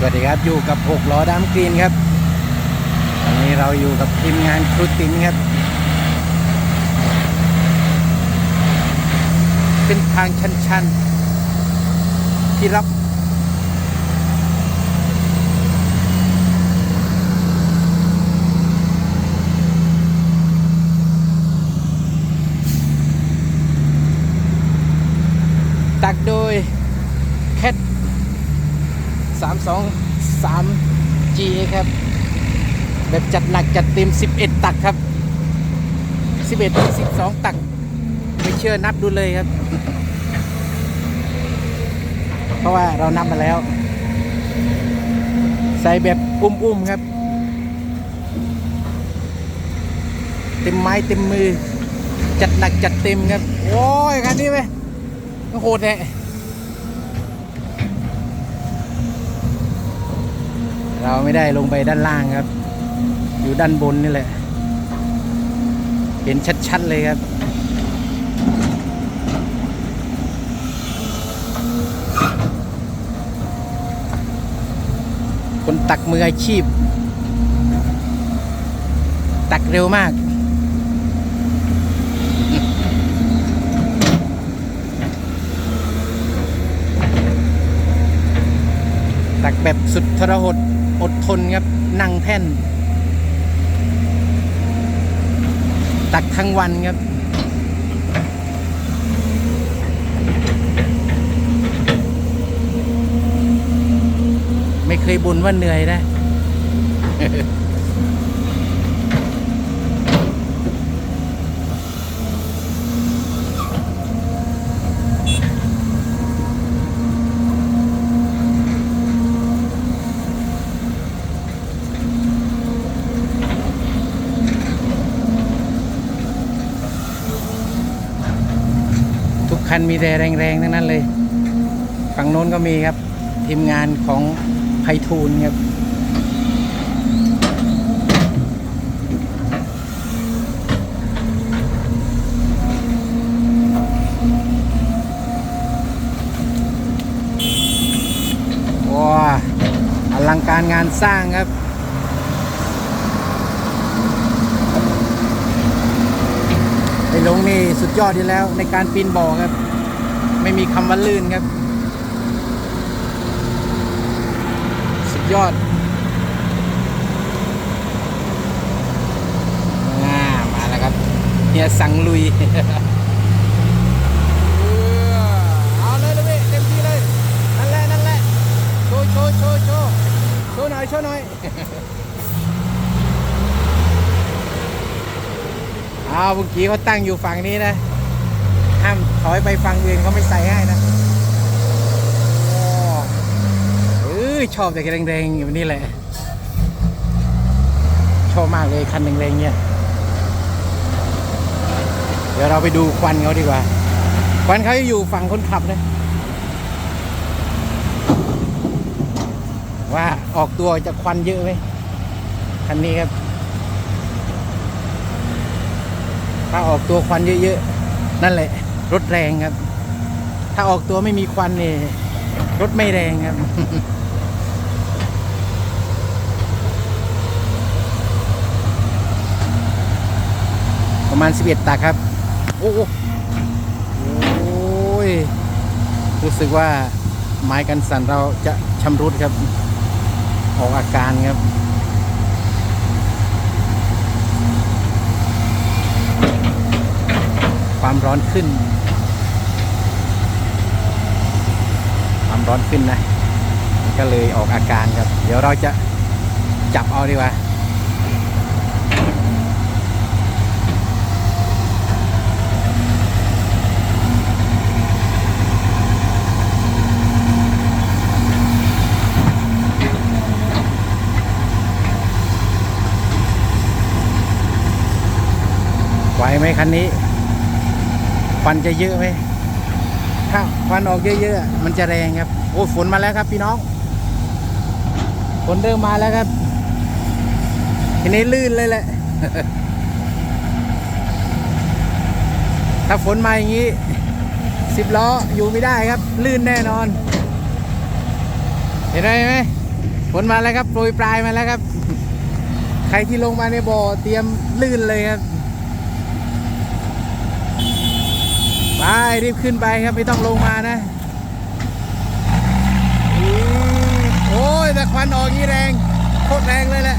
สวัสดีครับอยู่กับหกล้อดามกรีนครับวันนี้เราอยู่กับทีมงานครูตินครับ เป็นทางชันๆที่รับ ตักโดยแคท 323G ครับ แบบจัดหนักจัดเต็ม 11 ตักครับ 11ถึง12 ตัก ไม่เชื่อนับดูเลยครับ เพราะว่าเรานับมาแล้ว ใส่แบบอุ้มๆครับ เต็มไม้เต็มมือ จัดหนักจัดเต็มครับ โอ้ยคันนี้ไหมโหดแน่ เราไม่ได้ลงไปด้านล่างครับ อยู่ด้านบนนี่แหละ เห็นชัดๆเลยครับคนตักมืออาชีพ ตักเร็วมาก ตักแบบสุดทรหด อดทนครับนั่งแท่น ตักทั้งวันครับ ไม่เคยบ่นว่าเหนื่อยนะ คันมีแต่แรงๆทั้งนั้นเลย ฝั่งโน้นก็มีครับ ทีมงานของไพฑูรย์ครับว้าอลังการงานสร้างครับ ไอ้ลงนี่สุดยอดที่แล้ว ในการปีนบ่อครับ ไม่มีคำว่าลื่นครับ สุดยอดอ่ามาแล้วครับเฮียสั่งลุยเอาเลยเลยพี่เต็มที่เลย นั่นแหละนั่นแหละโชว์โชว์โชว์โชว์โชว์หน่อยโชว์หน่อย อ้าวเมื่อกี้เขาตั้งอยู่ฝั่งนี้นะ ห้ามถอยไปฝั่งอื่นเขาไม่ใส่ให้นะอ้เออชอบแต่แรงๆอยู่นี้แหละ ชอบมากเลยคันแรงๆเนี่ย เดี๋ยวเราไปดูควันเขาดีกว่า ควันเขาจะอยู่ฝั่งคนขับนะ ว่าออกตัวจะควันเยอะไหมคันนี้ครับ ถ้าออกตัวควันเยอะๆ นั่นแหละ รถแรงครับ ถ้าออกตัวไม่มีควันนี่รถไม่แรงครับประมาณ 11 ตักครับ โอ้โหโอ้ยรู้สึกว่าไม้กันสั่นเราจะชำรุดครับ ออกอาการครับ ความร้อนขึ้น ความร้อนขึ้นนะมันก็เลยออกอาการครับ เดี๋ยวเราจะจับเอาดีกว่าไหวไหมคันนี้ วันจะเยอะไหมถ้าควันออกเยอะๆมันจะแรงครับโอ้ฝนมาแล้วครับพี่น้องฝนเริ่มมาแล้วครับทีนี้ลื่นเลยแหละ ถ้าฝนมาอย่างนี้สิบล้ออยู่ไม่ได้ครับ ลื่นแน่นอน เห็นไหมไหมฝนมาแล้วครับโปรยปลายมาแล้วครับ ใครที่ลงมาในบ่อเตรียมลื่นเลยครับไป รีบขึ้นไปครับไม่ต้องลงมานะโอ้ยแต่ควันออกนี่แรงโคตรแรงเลยแหละ